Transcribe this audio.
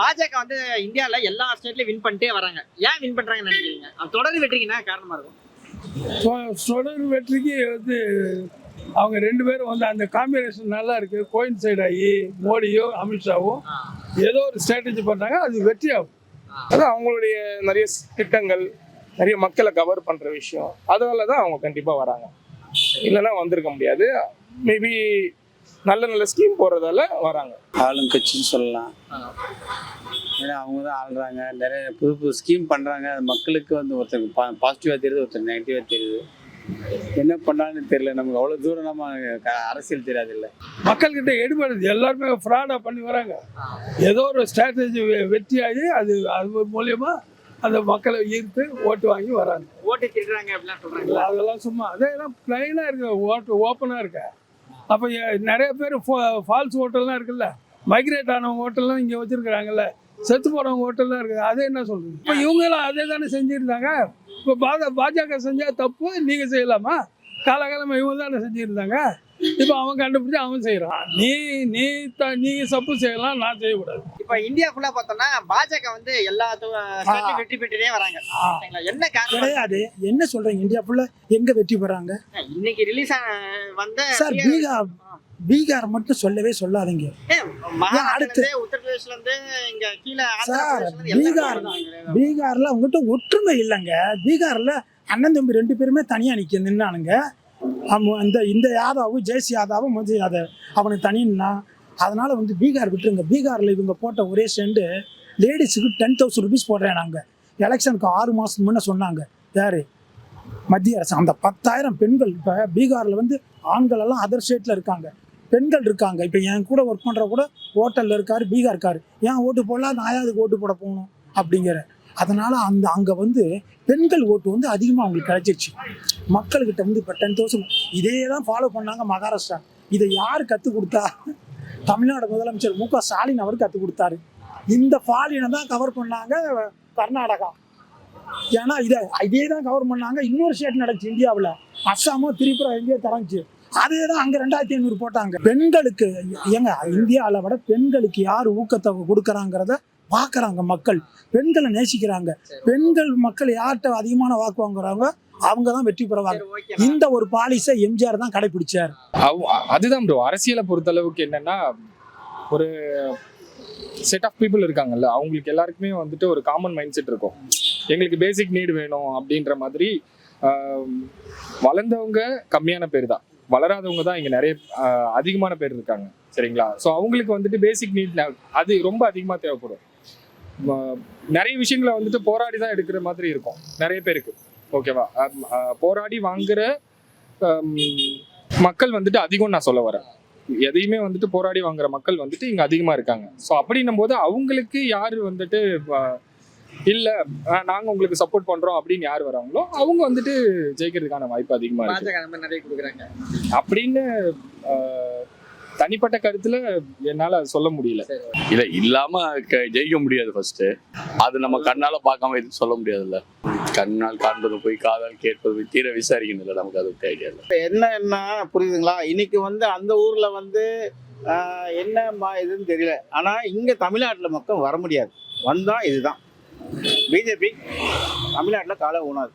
பாஜக வந்து இந்தியால எல்லா ஸ்டேட்லயும் வின் பண்ணிட்டே வராங்க. ஏன் வின் பண்றாங்கன்னு நினைக்கிறீங்க? தொடர் வெற்றிக்கு என்ன காரணமா இருக்கும்? தொடர் வெற்றிக்கு வந்து அவங்க ரெண்டு பேரும் வந்து அந்த காம்பினேஷன் நல்லா இருக்கு. கோயின் சைடு ஆகி மோடியும் அமித்ஷாவும் ஏதோ ஒரு ஸ்ட்ராட்டஜி பண்ணாங்க அது வெற்றி ஆகும் அதான் அவங்களுடைய நிறைய திட்டங்கள் நிறைய மக்களை கவர் பண்ற விஷயம். அதனால தான் அவங்க கண்டிப்பா வராங்க. இல்லைன்னா வந்திருக்க முடியாது. மேபி நல்ல நல்ல ஸ்கீம் போறதால வராங்க. ஆளும் கட்சின்னு சொல்லலாம். ஏன்னா அவங்க தான் ஆளுறாங்க. நிறைய புது புது ஸ்கீம் பண்ணுறாங்க அது மக்களுக்கு வந்து ஒருத்தருக்கு பா பாசிட்டிவாக தெரியுது ஒருத்தர் நெகட்டிவாக தெரியுது. என்ன பண்ணான்னு தெரியல. நமக்கு அவ்வளோ தூரம் நம்ம அரசியல் தெரியாது இல்லை மக்கள்கிட்ட எடுபடுது. எல்லாருமே ஃப்ராடாக பண்ணி வராங்க. ஏதோ ஒரு ஸ்ட்ராட்டஜி வெற்றி ஆகி அது அது மூலியமா அந்த மக்களை ஈர்த்து ஓட்டு வாங்கி வராங்க. ஓட்டு திருடுறாங்க அதெல்லாம் சும்மா அதெல்லாம் பிளைனாக இருக்கு ஓட்டு ஓப்பனாக இருக்கு. அப்போ நிறைய பேர் ஃபால்ஸ் ஹோட்டல்லாம் இருக்குல்ல? மைக்ரேட் ஆனவங்க ஹோட்டல்லாம் இங்கே வச்சிருக்கிறாங்கல்ல? செத்து போனவங்க ஹோட்டல்லாம் இருக்குது அதே என்ன சொல்றது? இப்போ இவங்கெல்லாம் அதே தானே செஞ்சுருந்தாங்க? இப்போ பாஜ பாஜக செஞ்சால் தப்பு நீங்கள் செய்யலாமா? காலகாலமாக இவங்க தானே செஞ்சுருந்தாங்க? இப்போ அவன் கண்டுபிடிச்சு அவன் செய்கிறான் நீ நீ த நீ சப்பு செய்யலாம் நான் செய்யக்கூடாது. இப்ப இந்தியா ஃபுல்லா பார்த்தோம்னா பாஜக வந்து எல்லா வெற்றி பெற்றுட்டே வராங்க? என்ன காரணம்? கிடையாது. என்ன சொல்றீங்க? இந்தியா ஃபுல்லா எங்க வெற்றி பெறாங்க? இன்னைக்கு ரிலீஸ் வந்த சார் பீகார் பீகார் மட்டும் சொல்லவே சொல்லாதீங்க. அடுத்து- சார், பீகார் பீகார்ல அவங்ககிட்ட ஒற்றுமை இல்லைங்க. பீகார்ல அண்ணன் தம்பி ரெண்டு பேருமே தனியா நிக்க நின்னானுங்க. அந்த இந்த இந்த யாதவும் ஜெயஸ் யாதவும் மோதி யாதவ் அவனுக்கு தனின்னா அதனால் வந்து பீகார் விட்டுருங்க. பீகாரில் இவங்க போட்ட ஒரே செண்டு லேடிஸுக்கு டென் தௌசண்ட் ருபீஸ் போடுறேன் நாங்கள் எலெக்ஷனுக்கு ஆறு மாதம் முன்ன சொன்னாங்க. யார்? மத்திய அரசு. அந்த பத்தாயிரம் பெண்கள் இப்போ பீகாரில் வந்து ஆண்கள் எல்லாம் அதர் ஸ்டேட்டில் இருக்காங்க. பெண்கள் இருக்காங்க. இப்போ என் கூட ஒர்க் பண்ணுற கூட ஹோட்டலில் இருக்கார் பீகார் இருக்காரு ஏன் ஓட்டு போடலாம் நான் அதுக்கு ஓட்டு போட போகணும்? அப்படிங்கிற அதனால் அந்த அங்கே வந்து பெண்கள் ஓட்டு வந்து அதிகமாக அவங்களுக்கு கிடைச்சிருச்சு. மக்கள்கிட்ட வந்து இப்போ டென் தௌசண்ட் இதே தான் ஃபாலோ பண்ணாங்க மகாராஷ்டிரா. இதை யார் கற்றுக் கொடுத்தா? தமிழ்நாடு முதலமைச்சர் மு க ஸ்டாலின் அவர் கற்றுக் கொடுத்தாரு. இந்த ஃபாலினை தான் கவர் பண்ணாங்க கர்நாடகா. ஏன்னா இதை இதே தான் கவர் பண்ணாங்க இன்னொரு ஸ்டேட் நடந்துச்சு இந்தியாவில். அஸ்ஸாமோ திரிபுரா இந்தியா தரஞ்சிச்சு அதே தான் அங்கே ரெண்டாயிரத்தி ஐநூறு போட்டாங்க. பெண்களுக்கு ஏங்க இந்தியாவில் விட பெண்களுக்கு யார் ஊக்கத்தை கொடுக்குறாங்கிறத பார்க்குறாங்க மக்கள். பெண்களை நேசிக்கிறாங்க. பெண்கள் மக்கள் யார்கிட்ட அதிகமான வாக்கு வாங்குறாங்க அவங்க தான் வெற்றி பெறுவாங்க. இந்த ஒரு பாலிசை எம்ஜிஆர் தான் கடைபிடிச்சார் அவ்- அதுதான் ப்ரோ அரசியலை பொறுத்தளவுக்கு என்னன்னா ஒரு செட் ஆஃப் பீப்புள் இருக்காங்கல்ல அவங்களுக்கு எல்லாருக்குமே வந்துட்டு ஒரு காமன் மைண்ட் செட் இருக்கும். எங்களுக்கு பேசிக் நீடு வேணும் அப்படின்ற மாதிரி வளர்ந்தவங்க கம்மியான பேர் தான். வளராதவங்க தான் இங்க நிறைய அதிகமான பேர் இருக்காங்க. சரிங்களா? ஸோ அவங்களுக்கு வந்துட்டு பேசிக் நீட் அது ரொம்ப அதிகமாக தேவைப்படும். நிறைய விஷயங்களை வந்துட்டு போராடி தான் எடுக்கிற மாதிரி இருக்கும். நிறைய பேருக்கு. ஓகேவா போராடி வாங்குற மக்கள் வந்துட்டு அதிகம் நான் சொல்ல வரேன். எதையுமே வந்துட்டு போராடி வாங்குற மக்கள் வந்துட்டு இங்க அதிகமா இருக்காங்க. ஸோ அப்படின்னும் போது அவங்களுக்கு யாரு வந்துட்டு இல்ல ஆஹ், நாங்க உங்களுக்கு சப்போர்ட் பண்றோம் அப்படின்னு யார் வராங்களோ அவங்க வந்துட்டு ஜெயிக்கிறதுக்கான வாய்ப்பு அதிகமா இருக்கு. நிறைய கொடுக்குறாங்க. அப்படின்னு தனிப்பட்ட கருத்துல என்னால அது சொல்ல முடியல. இல்ல இல்லாம க- ஜெயிக்க முடியாது ஃபர்ஸ்ட் அது நம்ம கண்ணால பார்க்காம எதுவும் சொல்ல முடியாதுல்ல. கண்ணால் காண்பது போய் காதால் கேட்பது போய் தீர விசாரிக்கணும்ல நமக்கு அது ஐடியா இல்லை. என்ன என்ன புரியுதுங்களா? இன்னைக்கு வந்து அந்த ஊர்ல வந்து என்ன மா- இதுன்னு தெரியல. ஆனா இங்க தமிழ்நாட்டுல மக்கள் வர முடியாது. வந்தா இதுதான். பிஜேபி தமிழ்நாட்டுல காலை ஊனாது.